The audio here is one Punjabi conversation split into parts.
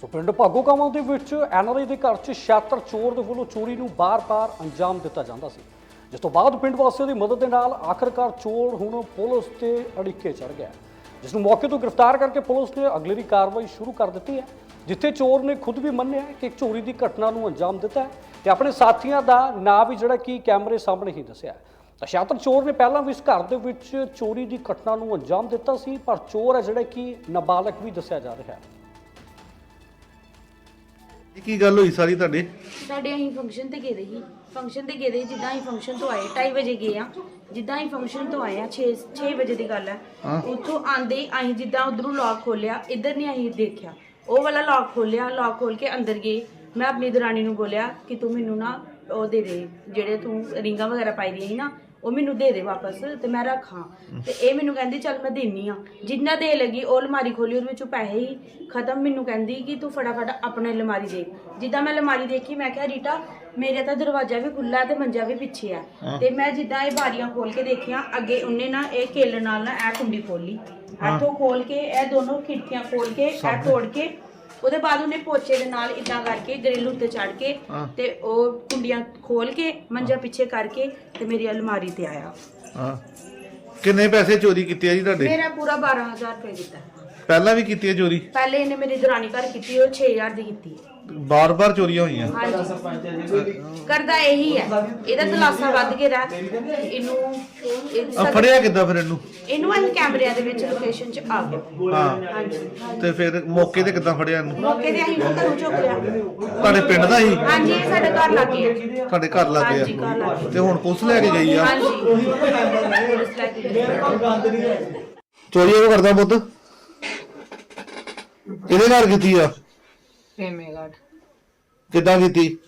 ਸੋ ਪਿੰਡ ਭਾਗੋ ਭਾਗੋਕਾਵਾਂ ਦੇ ਵਿੱਚ ਐਨਆਰਆਈ ਦੇ ਘਰ 'ਚ ਛਾਤਰ ਚੋਰ ਦੇ ਵੱਲੋਂ ਚੋਰੀ ਨੂੰ ਬਾਰ-ਬਾਰ ਅੰਜਾਮ ਦਿੱਤਾ ਜਾਂਦਾ ਸੀ। ਜਿਸ ਤੋਂ ਬਾਅਦ ਪਿੰਡ ਵਾਸੀਆਂ ਦੀ ਮਦਦ ਦੇ ਨਾਲ ਆਖਰਕਾਰ ਚੋਰ ਹੁਣ ਪੁਲਿਸ ਤੇ ਅੜਿੱਕੇ ਚੜ ਗਿਆ ਜਿਸ ਨੂੰ ਮੌਕੇ ਤੋਂ ਗ੍ਰਿਫਤਾਰ ਕਰਕੇ ਪੁਲਿਸ ਨੇ ਅਗਲੇਰੀ ਕਾਰਵਾਈ ਸ਼ੁਰੂ ਕਰ ਦਿੱਤੀ ਹੈ, ਜਿੱਥੇ ਚੋਰ ਨੇ ਖੁਦ ਵੀ ਮੰਨਿਆ ਕਿ ਚੋਰੀ ਦੀ ਘਟਨਾ ਨੂੰ ਅੰਜਾਮ ਦਿੱਤਾ ਹੈ ਤੇ ਆਪਣੇ ਸਾਥੀਆਂ ਦਾ ਨਾਂ ਵੀ ਜਿਹੜਾ ਕਿ ਕੈਮਰੇ ਸਾਹਮਣੇ ਹੀ ਦੱਸਿਆ ਤਾਂ ਛਾਤਰ ਚੋਰ ਨੇ ਪਹਿਲਾਂ ਵੀ ਇਸ ਘਰ ਦੇ ਵਿੱਚ ਚੋਰੀ ਦੀ ਘਟਨਾ ਨੂੰ ਅੰਜਾਮ ਦਿੱਤਾ ਸੀ, ਪਰ ਚੋਰ ਹੈ ਜਿਹੜਾ ਕਿ ਨਾਬਾਲਗ ਵੀ ਦੱਸਿਆ ਜਾ ਰਿਹਾ ਹੈ। ਕੀ ਗੱਲ ਹੋਈ ਸਾਰੀ ਤੁਹਾਡੇ? ਸਾਡੇ ਅਸੀਂ ਫੰਕਸ਼ਨ ਤੇ ਗਏ ਦੇ ਸੀ। ਫੰਕਸ਼ਨ ਤੇ ਗਏ ਦੇ ਸੀ, ਜਿੱਦਾਂ ਅਸੀਂ ਫੰਕਸ਼ਨ ਤੋਂ ਆਏ 2:30 ਵਜੇ ਗਏ ਆ। ਜਿੱਦਾਂ ਅਸੀਂ ਫੰਕਸ਼ਨ ਤੋਂ ਆਏ ਆ 6 6 ਵਜੇ ਦੀ ਗੱਲ ਹੈ। ਹਾਂ। ਉੱਥੋਂ ਆਂਦੇ ਹੀ ਅਸੀਂ ਜਿੱਦਾਂ ਉਧਰੋਂ ਲੌਕ ਖੋਲਿਆ ਇੱਧਰ ਨਹੀਂ ਅਸੀਂ ਦੇਖਿਆ। ਉਹ ਵਾਲਾ ਲੌਕ ਖੋਲਿਆ ਲੌਕ ਖੋਲ ਕੇ ਅੰਦਰ ਗਏ। ਮੈਂ ਆਪਣੀ ਦਰਾਣੀ ਨੂੰ ਬੋਲਿਆ ਕਿ ਤੂੰ ਮੈਨੂੰ ਨਾ ਉਹ ਦੇ ਦੇ ਜਿਹੜੇ ਤੂੰ ਰਿੰਗਾਂ ਵਗੈਰਾ ਪਾਈ ਦੀਆਂ ਸੀ ਨਾ ਉਹ ਮੈਨੂੰ ਦੇ ਦੇ ਵਾਪਸ ਤੇ ਮੈਂ ਰੱਖਾਂ। ਤੇ ਇਹ ਮੈਨੂੰ ਕਹਿੰਦੀ ਚੱਲ ਮੈਂ ਦੇਣੀ ਆ। ਜਿੰਨਾ ਦੇ ਲੱਗੀ ਉਹ ਅਲਮਾਰੀ ਖੋਲੀ ਉਹਦੇ ਵਿੱਚੋਂ ਪੈਸੇ ਹੀ ਖਤਮ। ਮੈਨੂੰ ਕਹਿੰਦੀ ਕਿ ਤੂੰ ਫਟਾਫਟ ਆਪਣੇ ਅਲਮਾਰੀ ਦੇ ਜਿੱਦਾਂ ਮੈਂ ਅਲਮਾਰੀ ਦੇਖੀ ਮੈਂ ਕਿਹਾ ਰੀਟਾ ਮੇਰੇ ਤਾਂ ਦਰਵਾਜ਼ਾ ਵੀ ਖੁੱਲਾ ਤੇ ਮੰਜਾ ਵੀ ਪਿੱਛੇ ਆ। ਤੇ ਮੈਂ ਜਿੱਦਾਂ ਇਹ ਬਾਰੀਆਂ ਖੋਲ ਕੇ ਦੇਖੀਆਂ ਅੱਗੇ ਉਹਨੇ ਨਾ ਇਹ ਕੇਲ ਨਾਲ ਨਾ ਇਹ ਕੁੰਡੀ ਖੋਲੀ ਇੱਥੋਂ ਖੋਲ ਕੇ ਇਹ ਦੋਨੋਂ ਖਿੜਕੀਆਂ ਖੋਲ ਕੇ ਇਹ ਤੋੜ ਕੇ ਉਹਦੇ ਬਾਅਦ ਉਹਨੇ ਪੋਚੇ ਦੇ ਨਾਲ ਇਦਾਂ ਕਰਕੇ ਗ੍ਰਿਲ ਉੱਤੇ ਚੜ ਕੇ ਹਾਂ। ਤੇ ਉਹ ਕੁੰਡੀਆਂ ਖੋਲ ਕੇ ਮੰਜਾ ਪਿੱਛੇ ਕਰਕੇ ਤੇ ਮੇਰੀ ਅਲਮਾਰੀ ਤੇ ਆਇਆ। ਹਾਂ। ਕਿੰਨੇ ਪੈਸੇ ਚੋਰੀ ਕੀਤੇ ਆ ਜੀ ਤੁਹਾਡੇ? ਮੇਰਾ ਪੂਰਾ 12000 ਰੁਪਏ ਦਿੱਤਾ। ਪਹਿਲਾਂ ਵੀ ਕੀਤੀ ਹੈ ਚੋਰੀ? ਪਹਿਲੇ ਇਹਨੇ ਮੇਰੀ ਦਰਾਣੀ ਘਰ ਕੀਤੀ ਉਹ 6000 ਦੀ ਕੀਤੀ। ਬਾਰ-ਬਾਰ ਚੋਰੀਆਂ ਹੋਈਆਂ। ਹਾਂਜੀ। ਕਰਦਾ ਇਹੀ ਹੈ। ਇਹਦਾ ਦਲਾਸਾ ਵੱਧ ਕੇ ਰਹਿ। ਇਹਨੂੰ ਇਹ ਆ ਸਦ- ਫੜਿਆ ਕਿੱਦਾਂ ਫਿਰ ਇਹਨੂੰ? ਇਹਨੂੰ ਅਸੀਂ ਕੈਮਰਿਆਂ ਦੇ ਵਿੱਚ ਲੋਕੇਸ਼ਨ 'ਚ ਆ ਗਏ। ਹਾਂ। ਹਾਂਜੀ। ਤੇ ਫਿਰ ਮੌਕੇ ਤੇ ਕਿੱਦਾਂ ਫੜਿਆ ਇਹਨੂੰ? ਮੌਕੇ ਤੇ ਅਸੀਂ ਉਹਨੂੰ ਘਰੋਂ ਚੁੱਕ ਲਿਆ। ਤੁਹਾਡੇ ਪਿੰਡ ਦਾ ਹੀ? ਹਾਂਜੀ ਇਹ ਸਾਡੇ ਘਰ ਲੱਗੇ ਆ। ਤੁਹਾਡੇ ਘਰ ਲੱਗੇ ਹਾਂਜੀ ਘਰ ਆ। ਲੱਗੇ ਤੇ ਹੁਣ ਪੁਲਿਸ ਲੈ ਕੇ ਗਈ ਆ? ਹਾਂਜੀ। ਪੁਲਿਸ ਲੈ ਕੇ ਗਈ। ਚੋਰੀ ਉਹ ਕਰਦਾ ਪੁੱਤ। ਕਿਹਦੇ ਘਰ ਕੀਤੀ ਆ? ਪ੍ਰੇਮੇਗੜ ਕਿੱਦਾਂ ਕੀਤੀ?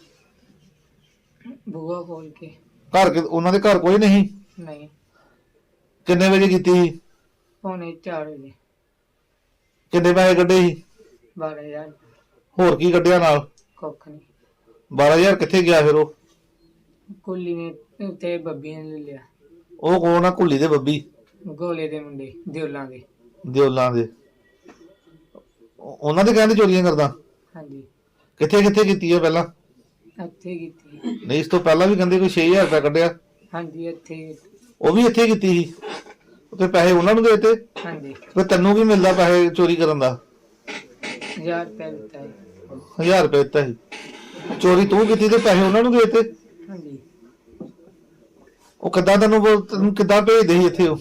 ਬੂਆ ਖੋਲ ਕੇ। ਘਰ ਕਿ- ਉਹਨਾਂ ਦੇ ਘਰ ਕੋਈ ਨਹੀਂ? ਨਹੀਂ। ਕਿੰਨੇ ਵਜੇ ਕੀਤੀ? ਪੌਣੇ 4 ਵਜੇ। ਕਿੰਨੇ ਪੈਸੇ ਕੱਢੇ ਸੀ? 12000 ਹੋਰ ਕੀ ਕੱਢਿਆ ਨਾਲ? ਕੁੱਖ ਨਹੀਂ। 12000 ਕਿੱਥੇ ਗਿਆ ਫਿਰ ਉਹ? ਕੁੱਲੀ ਨੇ ਤੇ ਬੱਬੀ ਨੇ ਲੈ ਲਿਆ। ਉਹ ਕੋਣ ਆ ਕੁੱਲੀ ਦੇ ਬੱਬੀ? ਗੋਲੇ ਦੇ ਮੁੰਡੇ ਦਿਉਲਾਂ ਦੇ। ਦਿਉਲਾਂ ਦੇ। ਉਹ- ਉਹਨਾਂ ਦੇ ਕਹਿੰਦੇ ਚੋਰੀਆਂ ਕਰਦਾ? ਹਾਂਜੀ। ਕਿੱਥੇ ਕਿੱਥੇ ਕੀਤੀ ਆ ਪਹਿਲਾਂ? ਇੱਥੇ ਕੀਤੀ। ਨਹੀਂ ਇਸ ਤੋਂ ਪਹਿਲਾਂ ਵੀ ਕਹਿੰਦੇ ਕੋਈ 6000 ਰੁਪਏ ਕੱਢਿਆ। ਹਾਂਜੀ ਇੱਥੇ ਉਹ ਵੀ ਇੱਥੇ ਕੀਤੀ ਸੀ? ਤੇ ਪੈਸੇ ਉਹਨਾਂ ਨੂੰ ਦੇਤੇ? ਹਾਂਜੀ। ਫਿਰ ਤੈਨੂੰ ਵੀ ਮਿਲਦਾ ਪੈਸੇ ਚੋਰੀ ਕਰਨ ਦਾ? 1000 ਰੁਪਏ ਦਿੱਤਾ ਹੈ 1000 ਰੁਪਏ ਦਿੱਤਾ ਸੀ। ਚੋਰੀ ਤੂੰ ਕੀਤੀ ਤੇ ਪੈਸੇ ਉਹਨਾਂ ਨੂੰ ਦੇਤੇ? ਹਾਂਜੀ। ਉਹ ਕਿੱਦਾਂ ਤੈਨੂੰ ਬੋਲ- ਤੈਨੂੰ ਕਿੱਦਾਂ ਭੇਜਦੇ ਸੀ ਇੱਥੇ ਉਹ?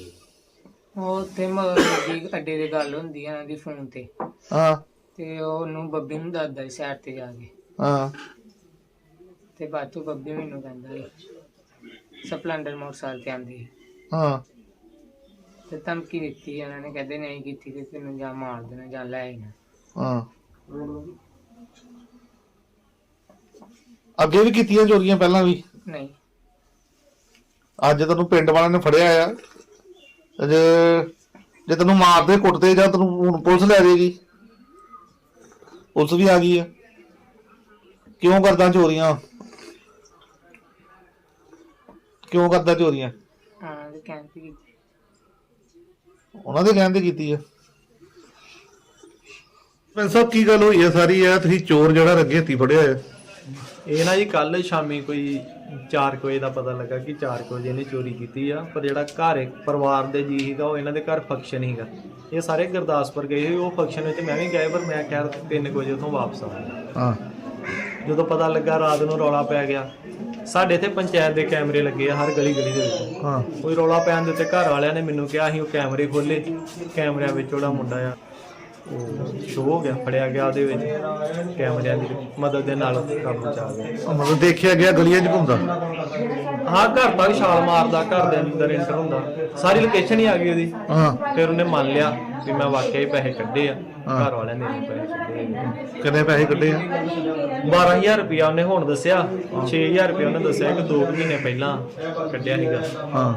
ਉਹ ਤੇ ਮਰਦੀ ਅੱਡੇ ਦੇ ਗੱਲ ਹੁੰਦੀ ਆ ਦੀ ਫੋਨ ਤੇ। ਹਾਂ। ਤੇ ਉਹਨੂੰ ਬੱਬੀ ਨੂੰ ਦੱਸਦਾ ਸੀ ਸਾਈਡ ਤੇ ਜਾ ਕੇ। ਹਾਂ। ਤੇ ਬਾਅਦ ਚੋਂ ਬੱਬੀ ਮੈਨੂੰ ਕਹਿੰਦਾ ਸੀ ਸਪਲੈਂਡਰ ਮੋਟਰਸਾਈਕਲ ਤੇ ਆਂਦੀ ਹਾਂ। ਤੇ ਧਮਕੀ ਦਿੱਤੀ ਉਹਨਾਂ ਨੇ ਕਹਿੰਦੇ ਨਹੀਂ ਕੀਤੀ ਤੇ ਤੈਨੂੰ ਜਾਂ ਮਾਰ ਦੇਣਾ ਜਾਂ ਲੈ ਆਈਣਾ ਹਾਂ। ਅੱਗੇ ਵੀ ਕੀਤੀਆਂ ਚੋਰੀਆਂ ਪਹਿਲਾਂ ਵੀ? ਨਹੀਂ। ਅੱਜ ਤੈਨੂੰ ਪਿੰਡ ਵਾਲਿਆਂ ਨੇ ਫੜਿਆ ਆ। ਜੇ ਜੇ ਤੈਨੂੰ ਮਾਰਦੇ ਕੁੱਟਦੇ ਜਾਂ ਤੈਨੂੰ ਹੁਣ ਪੁਲਿਸ ਲੈ ਜਾਏਗੀ। ਪੁਲਿਸ ਵੀ ਆ ਗਈ ਆ। ਕਿਉਂ ਕਰਦਾ ਚੋਰੀਆਂ? ਕਿਉਂ ਕਰਦਾ ਚੋਰੀਆਂ? ਹਾਂ ਤੇ ਕਹਿੰਦੀ ਉਹਨਾਂ ਦੇ ਕਹਿੰਦੇ ਕੀਤੀ ਆ। ਮੈਂ ਸਭ ਕੀ ਗੱਲ ਹੋਈ ਆ ਸਾਰੀ? ਆ ਤੁਸੀਂ ਚੋਰ ਜਿਹੜਾ ਰੱਗੇ ਹੱਤੀ ਫੜਿਆ ਆ। ਇਹ ਨਾ ਜੀ ਕੱਲ ਸ਼ਾਮੀ ਕੋਈ 4 ਵਜੇ ਦਾ ਪਤਾ ਲੱਗਾ ਕਿ 4 ਵਜੇ ਇਹਨੇ ਚੋਰੀ ਕੀਤੀ ਆ ਪਰ ਜਿਹੜਾ ਘਰ ਇੱਕ ਪਰਿਵਾਰ ਦੇ ਜੀ ਸੀਗਾ ਉਹ ਇਹਨਾਂ ਦੇ ਘਰ ਫੰਕਸ਼ਨ ਸੀਗਾ। ਇਹ ਸਾਰੇ ਗੁਰਦਾਸਪੁਰ ਗਏ ਸੀ ਉਹ ਫੰਕਸ਼ਨ ਵਿੱਚ ਮੈਂ ਵੀ ਗਿਆ ਪਰ ਮੈਂ ਖੈਰ 3 ਵਜੇ ਉਥੋਂ ਵਾਪਸ ਆ ਗਿਆ। ਹਾਂ। ਜਦੋਂ ਪਤਾ ਲੱਗਾ ਰਾਤ ਨੂੰ ਰੌਲਾ ਪੈ ਗਿਆ ਸਾਡੇ ਇੱਥੇ ਪੰਚਾਇਤ ਦੇ ਕੈਮਰੇ ਲੱਗੇ ਆ ਹਰ ਗਲੀ ਗਲੀ ਦੇ ਵਿੱਚ। ਹਾਂ। ਕੋਈ ਰੌਲਾ ਪੈਣ ਦੇ ਉੱਤੇ ਘਰ ਵਾਲਿਆਂ ਨੇ ਮੈਨੂੰ ਕਿਹਾ ਅਸੀਂ ਉਹ ਕੈਮਰੇ ਖੋਲੇ ਕੈਮਰਿਆਂ ਵਿੱਚ ਉਹਦਾ ਮੁੰਡਾ ਆ। ਉਹ ਸ਼ੋ ਹੋ ਗਿਆ ਫੜਿਆ ਗਿਆ ਉਹਦੇ ਵਿੱਚ ਕੈਮਰਿਆਂ ਦੀ ਮਦਦ ਦੇ ਨਾਲ ਕਾਬੂ ਚ ਆ ਗਿਆ ਮਤਲਬ ਦੇਖਿਆ ਗਿਆ ਗਲੀਆਂ 'ਚ ਘੁੰਮਦਾ? ਹਾਂ ਘਰ ਤੱਕ ਛਾਲ ਮਾਰਦਾ ਘਰ ਦੇ ਅੰਦਰ ਇੰਟਰ ਹੁੰਦਾ। ਸਾਰੀ ਲੋਕੇਸ਼ਨ ਹੀ ਆ ਗਈ ਉਹਦੀ। ਹਾਂ। ਫਿਰ ਉਹਨੇ ਮੰਨ ਲਿਆ ਵੀ ਮੈਂ ਵਾਕਿਆ ਹੀ ਪੈਸੇ ਕੱਢੇ ਆ। ਘਰ ਵਾਲਿਆਂ ਨੇ ਨਹੀਂ ਪੈਸੇ ਕੱਢੇ। ਕਿੰਨੇ ਪੈਸੇ ਕੱਢੇ ਆ? 12000 ਰੁਪਇਆ ਉਹਨੇ ਹੁਣ ਦੱਸਿਆ। 6000 ਰੁਪਇਆ ਉਹਨੇ ਦੱਸਿਆ ਕਿ 2 ਮਹੀਨੇ ਪਹਿਲਾਂ ਕੱਢਿਆ ਸੀਗਾ। ਹਾਂ।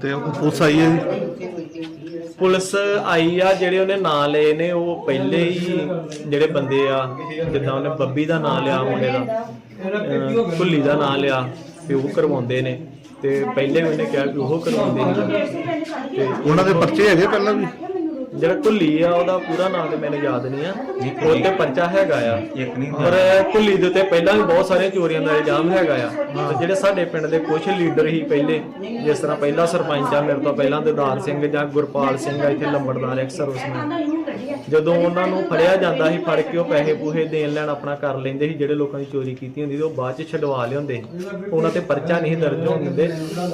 ਤੇ ਉਹ ਪੁਲਿਸ ਆਈ ਹੈ ਜੀ? ਪੁਲਿਸ ਆਈ ਆ, ਜਿਹੜੇ ਉਹਨੇ ਨਾਂ ਲਏ ਨੇ, ਉਹ ਪਹਿਲੇ ਹੀ ਜਿਹੜੇ ਬੰਦੇ ਆ, ਜਿੱਦਾਂ ਉਹਨੇ ਬੱਬੀ ਦਾ ਨਾਂ ਲਿਆ, ਮੁੰਡੇ ਦਾ, ਅਹ ਭੁੱਲੀ ਦਾ ਨਾਂ ਲਿਆ ਵੀ ਉਹ ਕਰਵਾਉਂਦੇ ਨੇ, ਤੇ ਪਹਿਲੇ ਉਹਨੇ ਕਿਹਾ ਕਿ ਉਹ ਕਰਵਾਉਂਦੇ ਨੇ। ਤੇ ਉਹਨਾਂ ਦੇ ਪਰਚੇ ਹੈਗੇ ਪਹਿਲਾਂ ਵੀ? ਜਿਹੜਾ ਕੁੱਲੀ ਆ ਉਹਦਾ ਪੂਰਾ ਨਾਮ ਤੇ ਮੈਨੂੰ ਯਾਦ ਨਹੀਂ ਆ। ਉਹ ਤੇ ਪਰਚਾ ਹੈਗਾ ਆ। ਇੱਕ ਨਹੀਂ ਪਰ ਕੁੱਲੀ ਦੇ ਉੱਤੇ ਪਹਿਲਾਂ ਵੀ ਬਹੁਤ ਸਾਰੀਆਂ ਚੋਰੀਆਂ ਦਾ ਇਲਜ਼ਾਮ ਹੈਗਾ ਆ। ਤੇ ਜਿਹੜੇ ਸਾਡੇ ਪਿੰਡ ਦੇ ਕੁਝ ਲੀਡਰ ਹੀ ਪਹਿਲੇ ਜਿਸ ਤਰ੍ਹਾਂ ਪਹਿਲਾ ਸਰਪੰਚ ਆ ਮੇਰੇ ਤੋਂ ਪਹਿਲਾਂ ਦਿਦਾਰ ਸਿੰਘ ਜਾਂ ਗੁਰਪਾਲ ਸਿੰਘ ਆ ਇੱਥੇ ਲੰਬੜਦਾਰ ਇੱਕ ਸਰਵਿਸਮੈਨ ਜਦੋਂ ਉਹਨਾਂ ਨੂੰ ਫੜਿਆ ਜਾਂਦਾ ਸੀ ਫੜ ਕੇ ਉਹ ਪੈਸੇ ਪੂਹੇ ਦੇਣ ਲੈਣ ਆਪਣਾ ਕਰ ਲੈਂਦੇ ਸੀ ਜਿਹੜੇ ਲੋਕਾਂ ਦੀ ਚੋਰੀ ਕੀਤੀ ਹੁੰਦੀ ਸੀ ਉਹ ਬਾਅਦ ਚ ਛਡਵਾ ਲਿਆਉਂਦੇ। ਉਹਨਾਂ ਤੇ ਪਰਚਾ ਨਹੀਂ ਦਰਜ ਹੋਣ ਦਿੰਦੇ।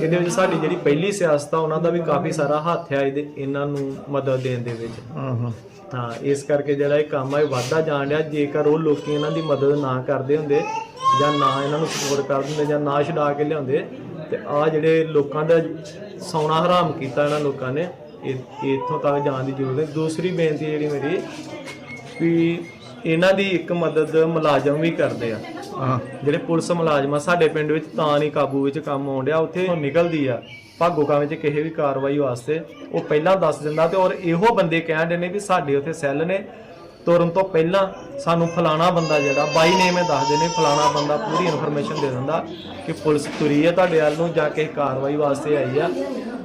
ਇਹਦੇ ਵਿੱਚ ਸਾਡੀ ਜਿਹੜੀ ਪਹਿਲੀ ਸਿਆਸਤ ਆ ਉਹਨਾਂ ਦਾ ਵੀ ਕਾਫੀ ਸਾਰਾ ਹੱਥ ਆ ਇਹਦੇ ਇਹਨਾਂ ਨੂੰ ਮਦਦ ਦੇਣ ਦੇ ਵਿੱਚ। ਹਾਂ ਹਾਂ। ਹਾਂ ਇਸ ਕਰਕੇ ਜਿਹੜਾ ਇਹ ਕੰਮ ਆ ਇਹ ਵਾਧਾ ਜਾਣ ਡਿਆ। ਜੇਕਰ ਉਹ ਲੋਕੀ ਇਹਨਾਂ ਦੀ ਮਦਦ ਨਾ ਕਰਦੇ ਹੁੰਦੇ ਜਾਂ ਨਾ ਇਹਨਾਂ ਨੂੰ ਸਪੋਰਟ ਕਰ ਦਿੰਦੇ ਜਾਂ ਨਾ ਛਡਾ ਕੇ ਲਿਆਉਂਦੇ ਤੇ ਆ ਜਿਹੜੇ ਲੋਕਾਂ ਦਾ ਸੌਣਾ ਹਰਾਮ ਕੀਤਾ ਇਹਨਾਂ ਲੋਕਾਂ ਨੇ ਇਹ ਇੱਥੋਂ ਤੱਕ ਜਾਣ ਦੀ ਜ਼ਰੂਰਤ ਹੈ ਦੂਸਰੀ ਬੇਨਤੀ ਜਿਹੜੀ ਮੇਰੀ ਵੀ ਇਹਨਾਂ ਦੀ ਇੱਕ ਮਦਦ ਮੁਲਾਜ਼ਮ ਵੀ ਕਰਦੇ ਆ। ਜਿਹੜੇ ਪੁਲਿਸ ਮੁਲਾਜ਼ਮ ਆ ਸਾਡੇ ਪਿੰਡ ਵਿੱਚ ਤਾਂ ਨਹੀਂ ਕਾਬੂ ਵਿੱਚ ਕੰਮ ਆਉਣ ਡਿਆ। ਉੱਥੇ ਨਿਕਲਦੀ ਆ। ਭਾਗੋ ਭਾਗੋਕਾਂ 'ਚ ਕਿਸੇ ਵੀ ਕਾਰਵਾਈ ਵਾਸਤੇ ਉਹ ਪਹਿਲਾਂ ਦੱਸ ਦਿੰਦਾ ਤੇ ਔਰ ਇਹੋ ਬੰਦੇ ਕਹਿੰਦੇ ਨੇ ਵੀ ਸਾਡੇ ਉੱਥੇ ਸੈੱਲ ਨੇ। ਤੁਰਨ ਤੋਂ ਪਹਿਲਾਂ ਸਾਨੂੰ ਫਲਾਣਾ ਬੰਦਾ ਜਿਹੜਾ, ਬਾਈ ਨੇਮ ਇਹ ਦੱਸਦੇ ਨੇ, ਫਲਾਣਾ ਬੰਦਾ ਪੂਰੀ ਇਨਫੋਰਮੇਸ਼ਨ ਦੇ ਦਿੰਦਾ ਕਿ ਪੁਲਿਸ ਤੁਰੀ ਹੈ ਤੁਹਾਡੇ ਵੱਲ ਨੂੰ ਜਾ ਕੇ ਕਾਰਵਾਈ ਵਾਸਤੇ ਆਈ ਆ।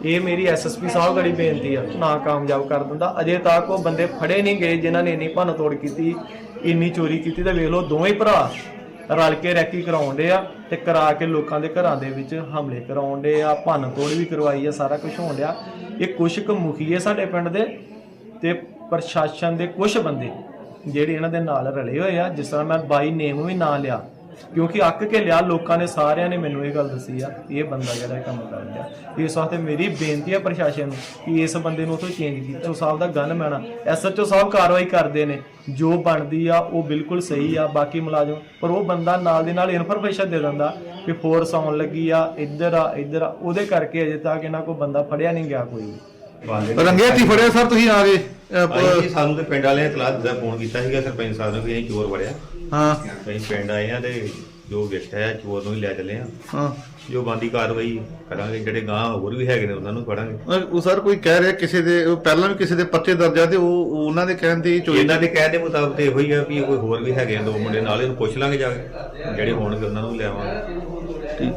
ਇਹ ਮੇਰੀ ਐਸਐਸਪੀ ਸਾਹਿਬ ਗੜੀ ਬੇਨਤੀ ਆ ਨਾ ਕਾਮਯਾਬ ਕਰ ਦਿੰਦਾ। ਅਜੇ ਤੱਕ ਉਹ ਬੰਦੇ ਫੜੇ ਨਹੀਂ ਗਏ ਜਿਨ੍ਹਾਂ ਨੇ ਇੰਨੀ ਭੰਨ ਤੋੜ ਕੀਤੀ, ਇੰਨੀ ਚੋਰੀ ਕੀਤੀ ਤੇ ਵੇਖ ਲਓ ਦੋਵੇਂ ਭਰਾ ਰਲ ਕੇ ਰੈਕੀ ਕਰਾਉਂਦੇ ਆ ਤੇ ਕਰਾ ਕੇ ਲੋਕਾਂ ਦੇ ਘਰਾਂ ਦੇ ਵਿੱਚ ਹਮਲੇ ਕਰਾਉਂਦੇ ਆ ਭੰਨ ਤੋੜ ਵੀ ਕਰਵਾਈ ਆ, ਸਾਰਾ ਕੁਝ ਹੋਣ ਡਿਆ। ਇਹ ਕੁਛ ਕੁ ਮੁਖੀਏ ਸਾਡੇ ਪਿੰਡ ਦੇ ਤੇ ਪ੍ਰਸ਼ਾਸਨ ਦੇ ਕੁਝ ਬੰਦੇ ਜਿਹੜੇ ਇਹਨਾਂ ਦੇ ਨਾਲ ਰਲੇ ਹੋਏ ਆ, ਜਿਸ ਤਰ੍ਹਾਂ ਮੈਂ ਬਾਈ ਨੇਮ ਵੀ ਨਾਂ ਲਿਆ। ਕਿਉਂਕਿ ਅੱਕ ਕੇ ਲਿਆ, ਲੋਕਾਂ ਨੇ ਸਾਰਿਆਂ ਨੇ ਮੈਨੂੰ ਇਹ ਗੱਲ ਦੱਸੀ ਆ ਇਹ ਬੰਦਾ ਜਿਹੜਾ ਕੰਮ ਕਰ ਰਿਹਾ। ਇਸ ਵਾਸਤੇ ਮੇਰੀ ਬੇਨਤੀ ਆ ਪ੍ਰਸ਼ਾਸਨ ਨੂੰ ਕਿ ਇਸ ਬੰਦੇ ਨੂੰ ਉਥੋਂ ਚੇਂਜ ਕੀਤਾ। ਸਾਹਿਬ ਦਾ ਗਨ ਮੈਣਾ ਐਸਐਚਓ ਸਾਹਿਬ ਕਾਰਵਾਈ ਕਰਦੇ ਨੇ। ਜੋ ਬਣਦੀ ਆ, ਉਹ ਬਿਲਕੁਲ ਸਹੀ ਆ, ਬਾਕੀ ਮੁਲਾਜ਼ਮ, ਪਰ ਉਹ ਬੰਦਾ ਨਾਲ ਦੇ ਨਾਲ ਇਨਫੋਰਮੇਸ਼ਨ ਦੇ ਦਿੰਦਾ ਕਿ ਫੋਰਸ ਆਉਣ ਲੱਗੀ ਆ, ਇੱਧਰ ਆ ਇੱਧਰ ਆ। ਉਹਦੇ ਕਰਕੇ ਅਜੇ ਤੱਕ ਇਹਨਾਂ ਕੋਈ ਬੰਦਾ ਫੜਿਆ ਨਹੀਂ ਗਿਆ ਕੋਈ ਵੀ। ਰੰਗੇ ਹੱਥੀ ਫੜਿਆ ਸਰ ਤੁਸੀਂ ਆ ਗਏ ਅਹ, ਪ- ਅਸੀਂ ਸਾਨੂੰ ਤੇ ਪਿੰਡ ਵਾਲਿਆਂ ਨੇ ਇਤਲਾਹ ਦਿੱਤਾ ਫੋਨ ਕੀਤਾ ਸੀਗਾ ਸਰਪੰਚ ਸਾਹਿਬ ਨੂੰ ਵੀ ਅਸੀਂ ਚੋਰ ਵੜਿਆ ਹਾਂ। ਅਸੀਂ ਪਿੰਡ ਆਏ ਆ ਤੇ ਜੋ ਵੇਖਿਆ ਆ ਚੋਰ ਨੂੰ ਹੀ ਲੈ ਚੱਲੇ ਆ ਹਾਂ। ਜੋ ਬੰਦੀ ਕਾਰਵਾਈ ਕਰਾਂਗੇ ਜਿਹੜੇ ਗਾਂ ਹੋਰ ਵੀ ਹੈਗੇ ਨੇ ਉਹਨਾਂ ਨੂੰ ਫੜਾਂਗੇ। ਉਹ ਸਰ ਕੋਈ ਕਹਿ ਰਿਹਾ ਕਿਸੇ ਦੇ ਉਹ ਪਹਿਲਾਂ ਵੀ ਕਿਸੇ ਦੇ ਪਰਚੇ ਦਰਜ ਆ ਤੇ ਉਹ ਉਹ ਉਹਨਾਂ ਦੇ ਕਹਿਣ ਤੇ ਹੀ ਚੋਰੀ ਇਹਨਾਂ ਦੇ ਕਹਿਣ ਦੇ ਮੁਤਾਬਕ ਤੇ ਇਹੋ ਹੀ ਆ ਵੀ ਕੋਈ ਹੋਰ ਵੀ ਹੈਗੇ ਆ ਦੋ ਮੁੰਡੇ ਨਾਲ ਇਹਨੂੰ ਪੁੱਛ ਲਾਂਗੇ ਜਾ ਕੇ। ਜਿਹੜੇ ਹੋਣਗੇ ਉਹਨਾਂ ਨੂੰ ਲਿਆਵਾਂਗੇ ਠੀਕ।